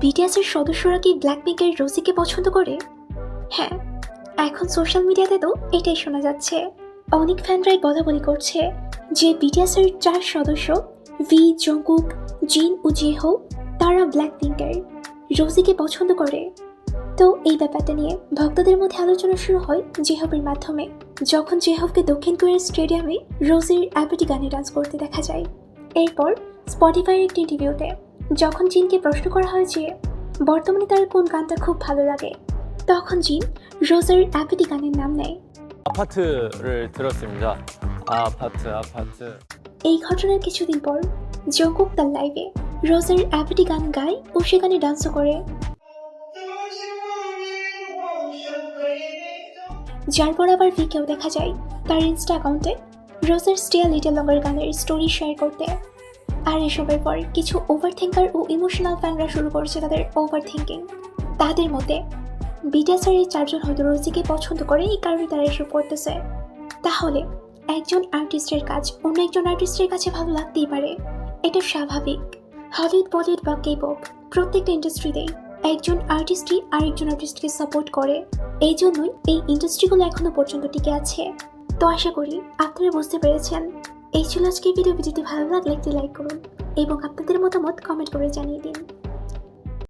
BTS এর সদস্যরা কি ব্ল্যাকপিঙ্কের রোজিকে পছন্দ করে? হ্যাঁ এখন সোশ্যাল মিডিয়াতে তো এটাই শোনা যাচ্ছে। অনেক ফ্যানরাই বলা বলি করছে যে বিটিএস এর চার সদস্য, ভি জঙ্কুক জিন ও জেহো তারা ব্ল্যাক পিঙ্কের রোজিকে পছন্দ করে। তো এই ব্যাপারটা নিয়ে ভক্তদের মধ্যে আলোচনা শুরু হয় জেহবের মাধ্যমে, যখন জেহবকে দক্ষিণ কোরিয়ার স্টেডিয়ামে রোজির অ্যাপিটি গানে ডান্স করতে দেখা যায়। এরপর স্পটিফাইয়ের একটি ইন্টারভিউতে যখন জিনকে প্রশ্ন করা হয় যে বর্তমানে তার কোন গানটা খুব ভালো লাগে তখন জিন রোজের অ্যাপিটি গানের নাম নেয় 아파트를 들었습니다. 아파트, 아파트. এই ঘটনার কিছুদিন পর জঙ্কুক তার লাইভে রোজের অ্যাপিটি গান গায় ও সেখানে ডান্সও করে যার পর আবার ভিকেও দেখা যায় তার ইনস্টা অ্যাকাউন্টে রোজের স্টিয়া লিটল লঙ্গার গানের স্টোরি শেয়ার করতে আর এসবের পর কিছু ওভার থিঙ্কার ও ইমোশনাল ফ্যানরা শুরু করেছে তাদের ওভার থিঙ্কিং তাদের মতে বিটিএসের এই চারজন হয়তো রোজিকে পছন্দ করে এই কারণে তারা এসব করতেছে। তাহলে, একজন আর্টিস্টের কাজ অন্য একজন আর্টিস্টের কাছে ভালো লাগতেই পারে। এটা স্বাভাবিক। হলিউড বলিউড বা কে পপ প্রত্যেকটা ইন্ডাস্ট্রিতেই একজন আর্টিস্টই আরেকজন আর্টিস্টকে সাপোর্ট করে। এই জন্যই এই ইন্ডাস্ট্রিগুলো এখনও পর্যন্ত টিকে আছে। তো আশা করি আপনারা বুঝতে পেরেছেন। এই ছিল আজকের ভিডিও। ভিডিওটি ভালো লাগলে একটি লাইক করুন এবং আপনাদের মতামত কমেন্ট করে জানিয়ে দিন।